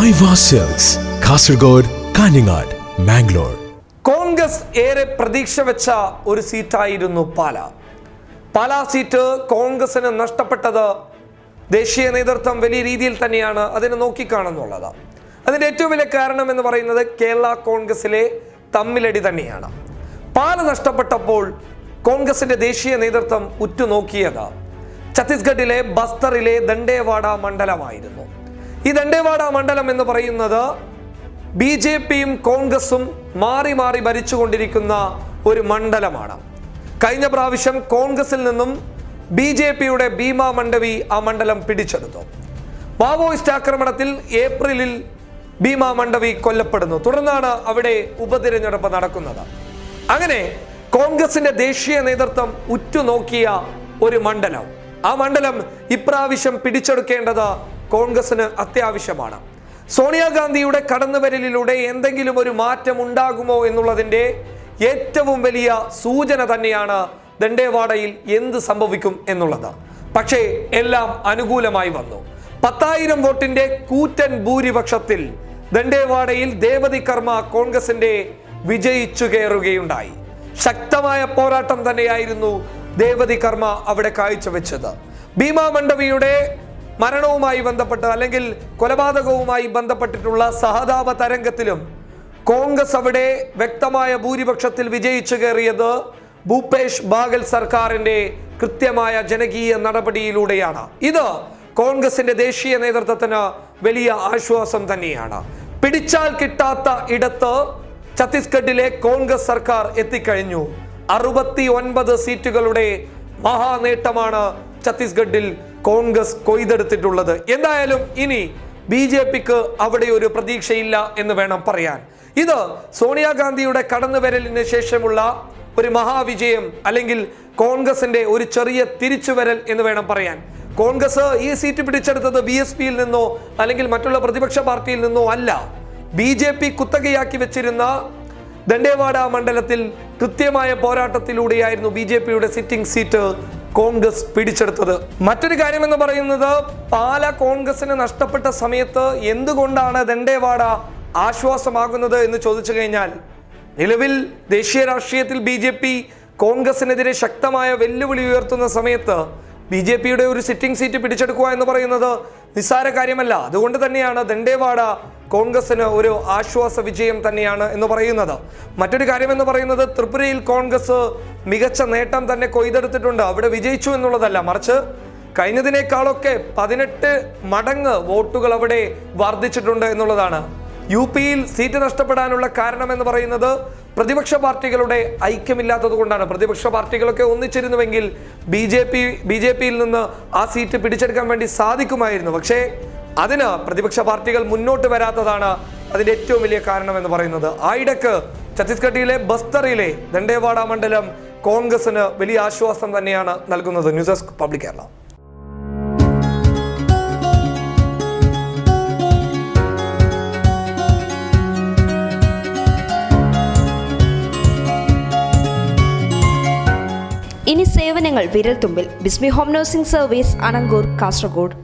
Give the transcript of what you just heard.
കാസർഗോഡ് കാഞ്ഞങ്ങാട് മാംഗ്ലൂർ കോൺഗ്രസ് ഏറെ പ്രതീക്ഷ വെച്ച ഒരു സീറ്റായിരുന്നു പാല. പാല സീറ്റ് കോൺഗ്രസിന് നഷ്ടപ്പെട്ടത് ദേശീയ നേതൃത്വം വലിയ രീതിയിൽ തന്നെയാണ് അതിനെ നോക്കിക്കാണെന്നുള്ളത്. അതിന്റെ ഏറ്റവും വലിയ കാരണം എന്ന് പറയുന്നത് കേരള കോൺഗ്രസിലെ തമ്മിലടി തന്നെയാണ്. പാല നഷ്ടപ്പെട്ടപ്പോൾ കോൺഗ്രസിന്റെ ദേശീയ നേതൃത്വം ഉറ്റുനോക്കിയത്. ഛത്തീസ്ഗഡിലെ ബസ്തറിലെ ദണ്ഡേവാഡ മണ്ഡലമായിരുന്നു. ഈ ദണ്ഡേവാഡ മണ്ഡലം എന്ന് പറയുന്നത് ബി ജെ പിയും കോൺഗ്രസും മാറി മാറി ഭരിച്ചുകൊണ്ടിരിക്കുന്ന ഒരു മണ്ഡലമാണ്. കഴിഞ്ഞ പ്രാവശ്യം കോൺഗ്രസിൽ നിന്നും ബി ജെ പിയുടെ ഭീമ മണ്ഡവി ആ മണ്ഡലം പിടിച്ചെടുത്തു. മാവോയിസ്റ്റ് ആക്രമണത്തിൽ ഏപ്രിലിൽ ഭീമ മണ്ഡവി കൊല്ലപ്പെടുന്നു. തുടർന്നാണ് അവിടെ ഉപതിരഞ്ഞെടുപ്പ് നടക്കുന്നത്. അങ്ങനെ കോൺഗ്രസിന്റെ ദേശീയ നേതൃത്വം ഉറ്റുനോക്കിയ ഒരു മണ്ഡലം. ആ മണ്ഡലം ഇപ്രാവശ്യം പിടിച്ചെടുക്കേണ്ടത് കോൺഗ്രസിന് അത്യാവശ്യമാണ്. സോണിയാഗാന്ധിയുടെ കടന്നുവരലിലൂടെ എന്തെങ്കിലും ഒരു മാറ്റം ഉണ്ടാകുമോ എന്നുള്ളതിന്റെ ഏറ്റവും വലിയ സൂചന തന്നെയാണ് ദണ്ഡേവാഡയിൽ എന്ത് സംഭവിക്കും എന്നുള്ളത്. പക്ഷേ എല്ലാം അനുകൂലമായി വന്നു. പത്തായിരം വോട്ടിന്റെ കൂറ്റൻ ഭൂരിപക്ഷത്തിൽ ദണ്ഡേവാഡയിൽ ദേവതി കർമ്മ കോൺഗ്രസിന്റെ വിജയിച്ചു കയറുകയുണ്ടായി. ശക്തമായ പോരാട്ടം തന്നെയായിരുന്നു ദേവതി കർമ്മ അവിടെ കാഴ്ചവെച്ചത്. ഭീമാ മണ്ഡവിയുടെ മരണവുമായി ബന്ധപ്പെട്ട് അല്ലെങ്കിൽ കൊലപാതകവുമായി ബന്ധപ്പെട്ടിട്ടുള്ള സഹതാപ തരംഗത്തിലും കോൺഗ്രസ് അവിടെ വ്യക്തമായ ഭൂരിപക്ഷത്തിൽ വിജയിച്ചു കയറിയത് ഭൂപേഷ് ബാഗൽ സർക്കാരിന്റെ കൃത്യമായ ജനകീയ നടപടിയിലൂടെയാണ്. ഇത് കോൺഗ്രസിന്റെ ദേശീയ നേതൃത്വത്തിന് വലിയ ആശ്വാസം തന്നെയാണ്. പിടിച്ചാൽ കിട്ടാത്ത ഇടത്ത് ഛത്തീസ്ഗഡിലെ കോൺഗ്രസ് സർക്കാർ എത്തിക്കഴിഞ്ഞു. അറുപത്തി ഒൻപത് സീറ്റുകളുടെ മഹാനേട്ടമാണ് ഛത്തീസ്ഗഡിൽ കോൺഗ്രസ് കൊയ്തെടുത്തിട്ടുള്ളത്. എന്തായാലും ഇനി ബി ജെ പിക്ക് അവിടെ ഒരു പ്രതീക്ഷയില്ല എന്ന് വേണം പറയാൻ. ഇത് സോണിയാഗാന്ധിയുടെ കടന്നുവരലിന് ശേഷമുള്ള ഒരു മഹാവിജയം അല്ലെങ്കിൽ കോൺഗ്രസിന്റെ ഒരു ചെറിയ തിരിച്ചുവരൽ എന്ന് വേണം പറയാൻ. കോൺഗ്രസ് ഈ സീറ്റ് പിടിച്ചെടുത്തത് ബി എസ് പിയിൽ നിന്നോ അല്ലെങ്കിൽ മറ്റുള്ള പ്രതിപക്ഷ പാർട്ടിയിൽ നിന്നോ അല്ല. ബി ജെ പി കുത്തകയാക്കി വെച്ചിരുന്ന ദണ്ഡേവാഡ മണ്ഡലത്തിൽ കൃത്യമായ പോരാട്ടത്തിലൂടെയായിരുന്നു ബി ജെ പിയുടെ സിറ്റിംഗ് സീറ്റ് കോൺഗ്രസ് പിടിച്ചെടുത്തത്. മറ്റൊരു കാര്യം എന്ന് പറയുന്നത് പാല കോൺഗ്രസിന് നഷ്ടപ്പെട്ട സമയത്ത് എന്തുകൊണ്ടാണ് ദണ്ഡേവാഡ ആശ്വാസമാകുന്നത് എന്ന് ചോദിച്ചു കഴിഞ്ഞാൽ നിലവിൽ ദേശീയ രാഷ്ട്രീയത്തിൽ ബി ജെ പി കോൺഗ്രസിനെതിരെ ശക്തമായ വെല്ലുവിളി ഉയർത്തുന്ന സമയത്ത് ബി ജെ പിയുടെ ഒരു സിറ്റിംഗ് സീറ്റ് പിടിച്ചെടുക്കുക എന്ന് പറയുന്നത് നിസ്സാര കാര്യമല്ല. അതുകൊണ്ട് തന്നെയാണ് ദണ്ഡേവാഡ കോൺഗ്രസിന് ഒരു ആശ്വാസ വിജയം തന്നെയാണ് എന്ന് പറയുന്നത്. മറ്റൊരു കാര്യം എന്ന് പറയുന്നത് ത്രിപുരയിൽ കോൺഗ്രസ് മികച്ച നേട്ടം തന്നെ കൊയ്തെടുത്തിട്ടുണ്ട്. അവിടെ വിജയിച്ചു എന്നുള്ളതല്ല. മറിച്ച് കഴിഞ്ഞതിനേക്കാളൊക്കെ പതിനെട്ട് മടങ്ങ് വോട്ടുകൾ അവിടെ വർദ്ധിച്ചിട്ടുണ്ട് എന്നുള്ളതാണ്. യു പിയിൽ സീറ്റ് നഷ്ടപ്പെടാനുള്ള കാരണം എന്ന് പറയുന്നത് പ്രതിപക്ഷ പാർട്ടികളുടെ ഐക്യമില്ലാത്തത് കൊണ്ടാണ്. പ്രതിപക്ഷ പാർട്ടികളൊക്കെ ഒന്നിച്ചിരുന്നുവെങ്കിൽ B J P B J പിയിൽ നിന്ന് ആ സീറ്റ് പിടിച്ചെടുക്കാൻ വേണ്ടി സാധിക്കുമായിരുന്നു. പക്ഷേ അതിന് പ്രതിപക്ഷ പാർട്ടികൾ മുന്നോട്ട് വരാത്തതാണ് അതിന്റെ ഏറ്റവും വലിയ കാരണം എന്ന് പറയുന്നത്. ആയിടക്ക് ഛത്തീസ്ഗഡിലെ ബസ്തറിലെ ദണ്ഡേവാഡ മണ്ഡലം കോൺഗ്രസിന് വലിയ ആശ്വാസം തന്നെയാണ് നൽകുന്നത്. News desk public Kerala. ഇനി സേവനങ്ങൾ വിരൽത്തുമ്പിൽ. Bismi home nursing service Anangur Kasaragod.